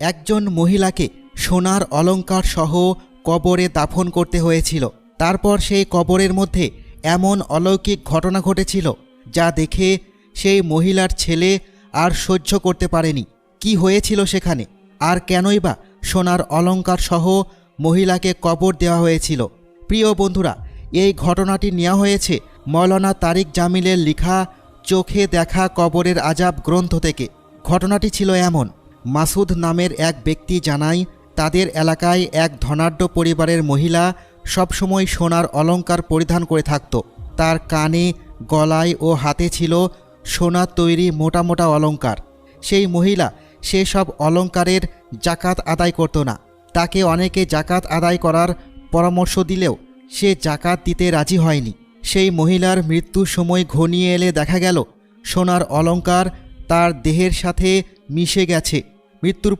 একজন মহিলাকে সোনার অলংকার সহ কবরে দাফন করতে হয়েছিল। তারপর সেই কবরের মধ্যে এমন অলৌকিক ঘটনা ঘটেছিল, যা দেখে সেই মহিলার ছেলে আর সহ্য করতে পারেনি। কি হয়েছিল সেখানে? আর কেনই বা সোনার অলঙ্কার সহ মহিলাকে কবর দেওয়া হয়েছিল? প্রিয় বন্ধুরা, এই ঘটনাটি নেওয়া হয়েছে মৌলানা তারিক জামিলের লেখা চোখে দেখা কবরের আজাব গ্রন্থ থেকে। ঘটনাটি ছিল এমন মাসুদ নামের এক ব্যক্তি জানায়, তাদের এলাকায় এক ধনাঢ্য পরিবারের মহিলা সবসময় সোনার অলঙ্কার পরিধান করে থাকত। তার কানে, গলায় ও হাতে ছিল সোনার তৈরি মোটা মোটা অলংকার। সেই মহিলা সেসব অলংকারের জাকাত আদায় করত না। তাকে অনেকে জাকাত আদায় করার পরামর্শ দিলেও সে জাকাত দিতে রাজি হয়নি। সেই মহিলার মৃত্যুর সময় ঘনিয়ে এলে দেখা গেল, সোনার অলংকার তার দেহের সাথে মিশে গেছে। mitur